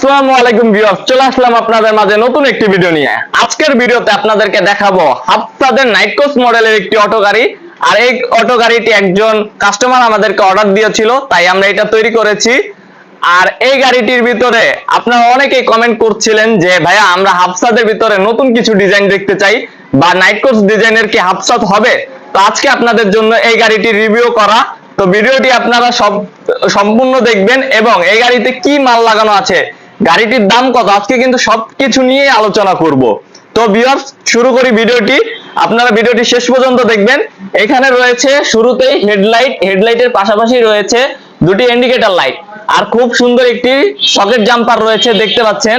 আসসালামু আলাইকুম ভিউয়ার্স, চলে আসলাম আপনাদের মাঝে নতুন একটি ভিডিও নিয়ে। আজকের ভিডিওতে আপনাদেরকে দেখাবো হাফসাদের নাইট কোচ মডেলের একটি অটো গাড়ি। আর এই অটো গাড়িটি একজন কাস্টমার আমাদেরকে অর্ডার দিয়েছিল, তাই আমরা এটা তৈরি করেছি। আর এই গাড়িটির ভিতরে আপনারা অনেকেই কমেন্ট করছিলেন যে, ভাইয়া, আমরা হাফসাদের ভিতরে নতুন কিছু ডিজাইন দেখতে চাই, বা নাইট ডিজাইনের কি হাফসাদ হবে? তো আজকে আপনাদের জন্য এই গাড়িটি রিভিউ করা। তো ভিডিওটি আপনারা সব সম্পূর্ণ দেখবেন এবং এই গাড়িতে কি মাল লাগানো আছে গাড়িটির দাম কত? আজকে কিন্তু সবকিছু নিয়ে আলোচনা করব। তো ভিউয়ার্স শুরু করি ভিডিওটি। আপনারা ভিডিওটি শেষ পর্যন্ত দেখবেন। এখানে রয়েছে শুরুতেই হেডলাইট। হেডলাইটের পাশাপাশি রয়েছে দুটি ইন্ডিকেটর লাইট আর খুব সুন্দর একটি সকেট জাম্পার রয়েছে, দেখতে পাচ্ছেন।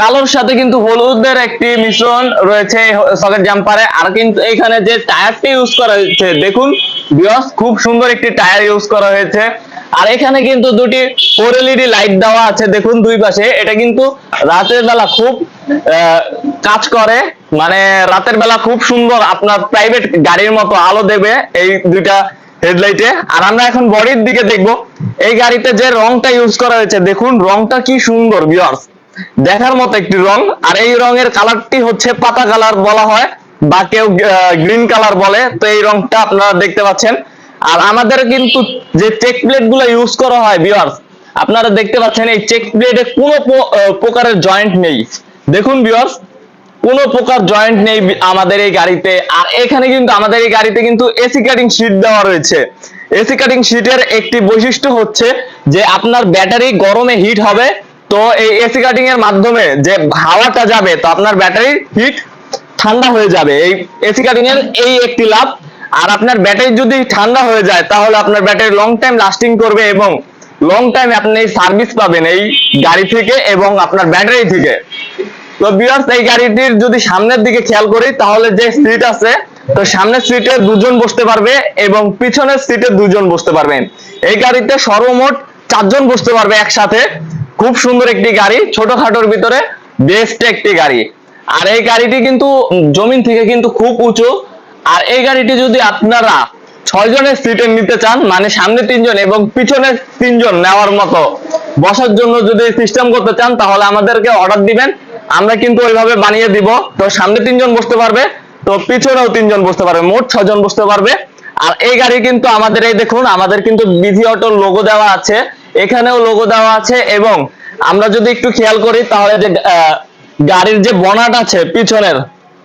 কালোর সাথে কিন্তু হলুদের একটি মিশ্রণ রয়েছে সকেট জাম্পারে আর কিন্তু এখানে যে টায়ারটি ইউজ করা হয়েছে, দেখুন। বিয়স খুব সুন্দর একটি টায়ার ইউজ করা হয়েছে। আর এখানে কিন্তু দুটি ফোর এলইডি লাইট দেওয়া আছে, দেখুন দুই পাশে। এটা কিন্তু রাতের বেলা খুব কাজ করে। মানে রাতের বেলা খুব সুন্দর আপনার প্রাইভেট গাড়ির মতো আলো দেবে এই দুইটা হেডলাইটে আর আমরা এখন বডির দিকে দেখব। এই গাড়িতে যে রংটা ইউজ করা হয়েছে, দেখুন রংটা কি সুন্দর বিয়ার্স দেখার মতো একটি রং। আর এই রঙের কালারটি হচ্ছে পাতা কালার বলা হয়, বা কেউ গ্রিন কালার বলে। তো এই রংটা আপনারা দেখতে পাচ্ছেন। আর আমাদের কিন্তু যে চেক প্লেটগুলো ইউজ করা হয় বিয়ার্স আপনারা দেখতে পাচ্ছেন এই চেক প্লেটে কোনো প্রকারের জয়েন্ট নেই। দেখুন বিয়ার্স কোনো প্রকার জয়েন্ট নেই আমাদের এই গাড়িতে। আর এখানে কিন্তু আমাদের এই গাড়িতে কিন্তু এসি কাটিং শীট দেওয়া রয়েছে। এসি কাটিং শীটের একটি বৈশিষ্ট্য হচ্ছে যে আপনার ব্যাটারি গরমে হিট হবে, তো এই এসি কাটিং এর মাধ্যমে যে হাওয়াটা যাবে, তো আপনার ব্যাটারির হিট ঠান্ডা হয়ে যাবে। এই এসি কাটিং এর এই একটি লাভ। আর আপনার ব্যাটারি যদি ঠান্ডা হয়ে যায়, তাহলে আপনার ব্যাটারি লং টাইম লাস্টিং করবে এবং লং টাইম আপনি সার্ভিস পাবেন এই গাড়ি থেকে এবং আপনার ব্যাটারি থেকে। তো বিয়ার্স এই গাড়িটির যদি সামনের দিকে খেয়াল করি, তাহলে যে সিট আছে, তো সামনের সিটে দুজন বসতে পারবে এবং পিছনের সিটে দুজন বসতে পারবেন এই গাড়িতে সর্বমোট চারজন বসতে পারবে একসাথে। খুব সুন্দর একটি গাড়ি, ছোটখাটোর ভিতরে বেস্ট একটি গাড়ি। আর এই গাড়িটি কিন্তু জমিন থেকে কিন্তু খুব উঁচু। আর এই গাড়িটি যদি আপনারা ছয় জনের সিটে নিতে চান মানে সামনে তিনজন এবং পিছনে তিনজন নেওয়ার মতো বসার জন্য যদি সিস্টেম করতে চান, তাহলে আমাদেরকে অর্ডার দিবেন। আমরা কিন্তু ওইভাবে বানিয়ে দিব। তো সামনে তিনজন বসতে পারবে, তো পিছনেও তিনজন বসতে পারবে, মোট ছজন বসতে পারবে। আর এই গাড়ি কিন্তু আমাদের, এই দেখুন, আমাদের কিন্তু বিধি অটোর লোগো দেওয়া আছে। এখানেও লোগো দেওয়া আছে এবং আমরা যদি একটু খেয়াল করি, তাহলে যে গাড়ির যে বনাট আছে পিছনের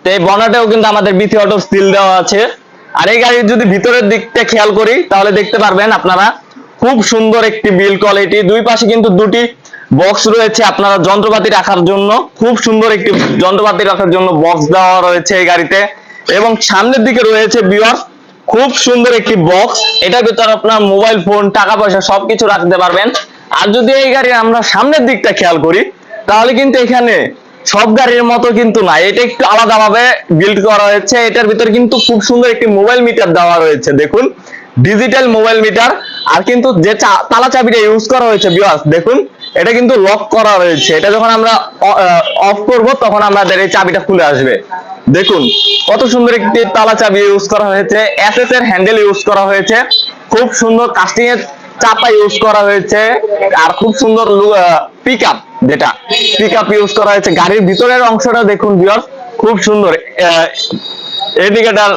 তো এই বনাটেও কিন্তু আমাদের বিথি অটো স্টিল দেওয়া আছে। আর এই গাড়ির যদি ভিতরের দিকটা খেয়াল করি, তাহলে দেখতে পারবেন আপনারা খুব সুন্দর একটি বিল কোয়ালিটি দুই পাশে কিন্তু দুটি বক্স রয়েছে আপনারা যন্ত্রপাতি রাখার জন্য। খুব সুন্দর একটি যন্ত্রপাতি রাখার জন্য বক্স দেওয়া রয়েছে এই গাড়িতে। এবং সামনের দিকে রয়েছে বিওয়ার খুব সুন্দর একটি বক্স এটার ভিতরে আপনার মোবাইল ফোন টাকা পয়সা সবকিছু রাখতে পারবেন। আর যদি এই গাড়ির আমরা সামনের দিকটা খেয়াল করি, তাহলে কিন্তু এখানে সব গাড়ির মতো কিন্তু না, এটা একটু আলাদা ভাবে বিল্ড করা হয়েছে। এটার ভিতরে কিন্তু খুব সুন্দর একটি মোবাইল মিটার দেওয়া রয়েছে, দেখুন। ডিজিটাল মোবাইল মিটার আর কিন্তু যে তালা চাবিটা ইউজ করা হয়েছে বিয়াস দেখুন, এটা কিন্তু লক করা রয়েছে। এটা যখন আমরা অফ করব, তখন আমাদের এই চাবিটা খুলে আসবে। দেখুন, কত সুন্দর একটি তালা চাবি ইউজ করা হয়েছে। এসএস এর হ্যান্ডেল ইউজ করা হয়েছে। খুব সুন্দর কাস্টিং এর চাপা ইউজ করা হয়েছে। আর খুব সুন্দর পিক আপ যেটা পিক আপ ইউজ করা হয়েছে। গাড়ির ভিতরের অংশটা দেখুন ভিউয়ার্স খুব সুন্দর। এডিকেটার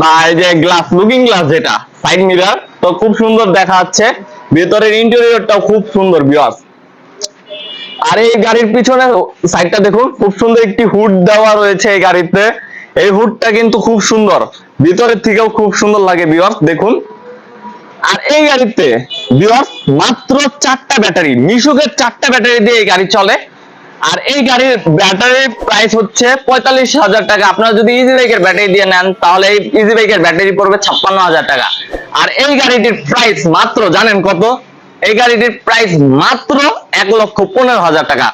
বা এই যে গ্লাস লুকিং গ্লাস যেটা সাইড মিরার তো খুব সুন্দর দেখা যাচ্ছে। ভিতরের ইন্টেরিয়রটাও খুব সুন্দর ভিউয়ার্স আর এই গাড়ির পিছনে সাইডটা দেখুন, খুব সুন্দর একটি হুড দেওয়া রয়েছে এই গাড়িতে। এই হুডটা কিন্তু খুব সুন্দর। ভিতরের থেকেও খুব সুন্দর লাগে ভিউয়ার্স দেখুন। আর এই গাড়িতে ভিউয়ার্স মাত্র চারটা ব্যাটারি মিশুকের চারটা ব্যাটারি দিয়ে এই গাড়ি চলে। আর এই গাড়ির ব্যাটারির প্রাইস হচ্ছে পঁয়তাল্লিশ হাজার টাকা। আপনারা যদি ইজি বাইকের ব্যাটারি দিয়ে নেন, তাহলে এই ইজি বাইকের ব্যাটারি পড়বে ছাপ্পান্ন হাজার টাকা। আর এই গাড়িটির প্রাইস মাত্র, জানেন কত? এই গাড়িটির প্রাইস মাত্র এক লক্ষ পনেরো হাজার টাকা।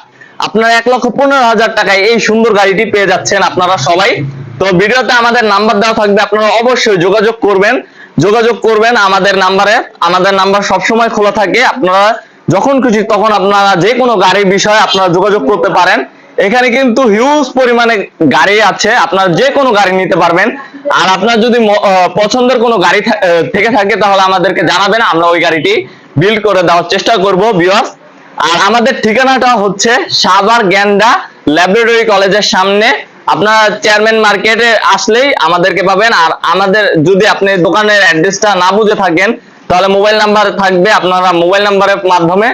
আপনারা এক লক্ষ পনেরো হাজার টাকায় এই সুন্দর গাড়িটি পেয়ে যাচ্ছেন আপনারা সবাই। তো ভিডিওতে আমাদের নাম্বার দেওয়া থাকবে, আপনারা অবশ্যই যোগাযোগ করবেন। যোগাযোগ করবেন আমাদের নাম্বারে। আমাদের নাম্বার সবসময় খোলা থাকে। আপনারা যখন খুশি তখন আপনারা যে কোনো গাড়ির বিষয়ে আপনারা যোগাযোগ করতে পারেন। এখানে কিন্তু হিউজ পরিমাণে গাড়ি আছে। আপনারা যে কোনো গাড়ি নিতে পারবেন। আর আপনার যদি পছন্দের কোনো গাড়ি থেকে থাকে তাহলে আমাদেরকে জানাবেন। আমরা ওই গাড়িটি বিল্ড করে দেওয়ার চেষ্টা করব ভিউয়ার্স আর আমাদের ঠিকানাটা হচ্ছে সাভার গ্যান্ডা ল্যাবরেটরি কলেজের সামনে। আপনার চেয়ারম্যান মার্কেটে আসলেই আমাদেরকে পাবেন। আর আমাদের যদি আপনি দোকানের অ্যাড্রেসটা না বুঝে থাকেন, তাহলে মোবাইল নাম্বার থাকবে আপনারা মোবাইল নাম্বারের মাধ্যমে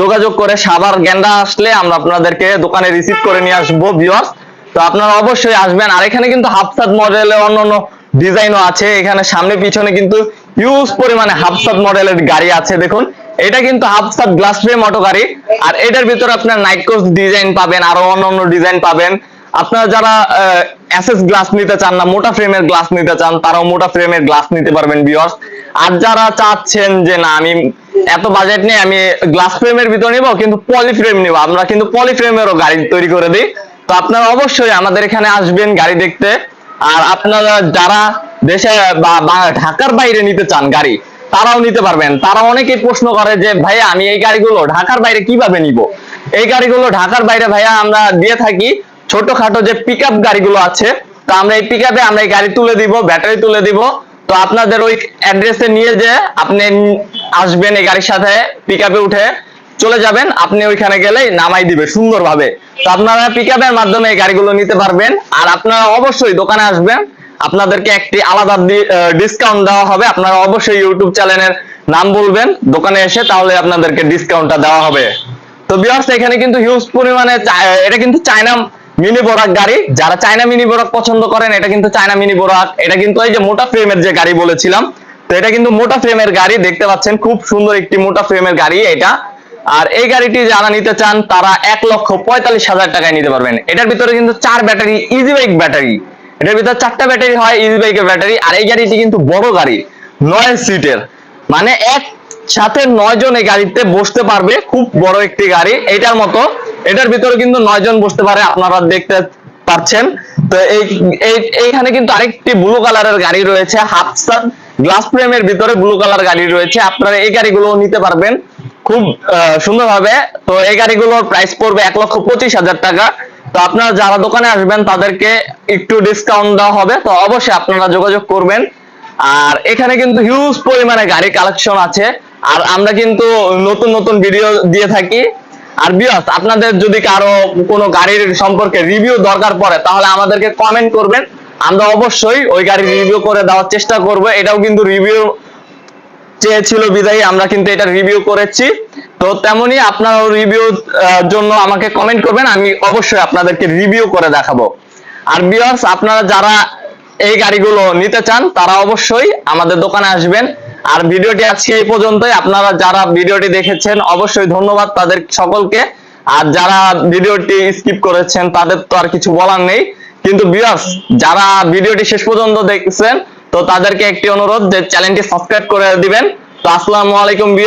যোগাযোগ করে সাভার গ্যান্ডা আসলে আমরা আপনাদেরকে দোকানে রিসিভ করে নিয়ে আসব ভিউয়ার্স তো আপনারা অবশ্যই আসবেন। আর এখানে কিন্তু হাফসাদ মডেলের অন্যান্য ডিজাইনও আছে। এখানে সামনে পিছনে কিন্তু হিউজ পরিমাণে হাফসাদ মডেলের গাড়ি আছে, দেখুন। এটা কিন্তু হাফসাদ গ্লাস ফ্রেম অটো গাড়ি। আর এটার ভিতরে আপনার নাইটকোস ডিজাইন পাবেন, আরও অন্য অন্য ডিজাইন পাবেন। আপনারা যারা এসএস গ্লাস নিতে চান না, মোটা ফ্রেমের গ্লাস নিতে চান, তারাও মোটা ফ্রেমের গ্লাস নিতে পারবেন ভিউয়ার্স আর যারা চাচ্ছেন যে না, আমি এত বাজেট নেই আমি গ্লাস ফ্রেমের ভিতর নিব, কিন্তু পলি ফ্রেম নিব, আমরা কিন্তু পলি ফ্রেমেরও গাড়ি তৈরি করে দিই। তো আপনারা অবশ্যই আমাদের এখানে আসবেন গাড়ি দেখতে। আর আপনারা যারা দেশে বা, ঢাকার বাইরে নিতে চান গাড়ি, তারাও নিতে পারবেন। তারা অনেকেই প্রশ্ন করে যে, ভাইয়া, আমি এই গাড়িগুলো ঢাকার বাইরে কীভাবে নিব? এই গাড়িগুলো ঢাকার বাইরে ভাইয়া আমরা দিয়ে থাকি। ছোটখাটো যে পিক গাড়িগুলো আছে, তো আমরা এই পিক আমরা এই গাড়ি তুলে দিব ব্যাটারি তুলে দিব। তো আপনাদের ওই অ্যাড্রেসে নিয়ে যে আপনি আসবেন এই গাড়ির সাথে পিক উঠে। চলে যাবেন, আপনি ওইখানে গেলে নামাই দিবে সুন্দরভাবে। তো আপনারা পিক মাধ্যমে এই গাড়িগুলো নিতে পারবেন। আর আপনারা অবশ্যই দোকানে আসবেন। আপনাদেরকে একটি আলাদা ডিসকাউন্ট দেওয়া হবে। আপনারা অবশ্যই ইউটিউব চ্যানেলের নাম বলবেন। দোকানে এসে তাহলে আপনাদেরকে ডিসকাউন্টটা দেওয়া হবে। তো বিয়ার্স এখানে কিন্তু হিউজ পরিমাণে এটা কিন্তু চায়না মিনি বোরাক গাড়ি, যারা চায়না মিনি বোরাক পছন্দ করেন, এটা কিন্তু চায়না মিনি বোরাক। এটা কিন্তু এই যে মোটা ফ্রেমের যে গাড়ি বলেছিলাম, তো এটা কিন্তু মোটা ফ্রেমের গাড়ি, দেখতে পাচ্ছেন খুব সুন্দর একটি মোটা ফ্রেমের গাড়ি এটা। আর এই গাড়িটি যারা নিতে চান, তারা এক লক্ষ পঁয়তাল্লিশ হাজার টাকায় নিতে পারবেন। এটার ভিতরে কিন্তু চার ব্যাটারি ইজি বাইক ব্যাটারি। এটার ভিতরে চারটা ব্যাটারি হয় ইজি বাইকের ব্যাটারি। আর এই গাড়িটি কিন্তু বড় গাড়ি, নয় সিটের। মানে এক সাথে নয় জন এই গাড়িতে বসতে পারবে, খুব বড় একটি গাড়ি। এটার মতো এটার ভিতরে কিন্তু নয় জন বসতে পারে, আপনারা দেখতে পাচ্ছেন। তো এই, এই- এইখানে কিন্তু আরেকটি ব্লু কালারের গাড়ি রয়েছে, হাফসান গ্লাস ফ্রেমের ভিতরে ব্লু কালার গাড়ি রয়েছে। আপনারা এই গাড়িগুলো নিতে পারবেন খুব সুন্দরভাবে। তো এই গাড়িগুলোর প্রাইস পড়বে এক লক্ষ পঁচিশ হাজার টাকা। তো আপনারা যারা দোকানে আসবেন, তাদেরকে একটু ডিসকাউন্ট দেওয়া হবে। তো অবশ্যই আপনারা যোগাযোগ করবেন। আর এখানে কিন্তু হিউজ পরিমাণে গাড়ি কালেকশন আছে। আর আমরা কিন্তু নতুন নতুন ভিডিও দিয়ে থাকি। আর বিয়াস আপনাদের যদি কারও কোনো গাড়ির সম্পর্কে রিভিউ দরকার পড়ে, তাহলে আমাদেরকে কমেন্ট করবেন। আমরা অবশ্যই ওই গাড়ির রিভিউ করে দেওয়ার চেষ্টা করব। এটাও কিন্তু রিভিউ চেয়েছিল বিদায়ী, আমরা কিন্তু এটা রিভিউ করেছি। তো তেমনি আপনার রিভিউ জন্য আমাকে কমেন্ট করবেন, আমি অবশ্যই আপনাদেরকে রিভিউ করে দেখাবো। আর বিয়ার্স আপনারা যারা এই গাড়িগুলো নিতে চান, তারা অবশ্যই আমাদের দোকানে আসবেন। আর ভিডিওটি আজকে এই পর্যন্তই। আপনারা যারা ভিডিওটি দেখেছেন, অবশ্যই ধন্যবাদ তাদের সকলকে। আর যারা ভিডিওটি স্কিপ করেছেন, তাদের তো আর কিছু বলার নেই। কিন্তু বিয়ার্স যারা ভিডিওটি শেষ পর্যন্ত দেখছেন, তো তাদেরকে একটি অনুরোধ যে চ্যানেলটি সাবস্ক্রাইব করে দিবেন। তো আসসালামু আলাইকুম বিয়ার্স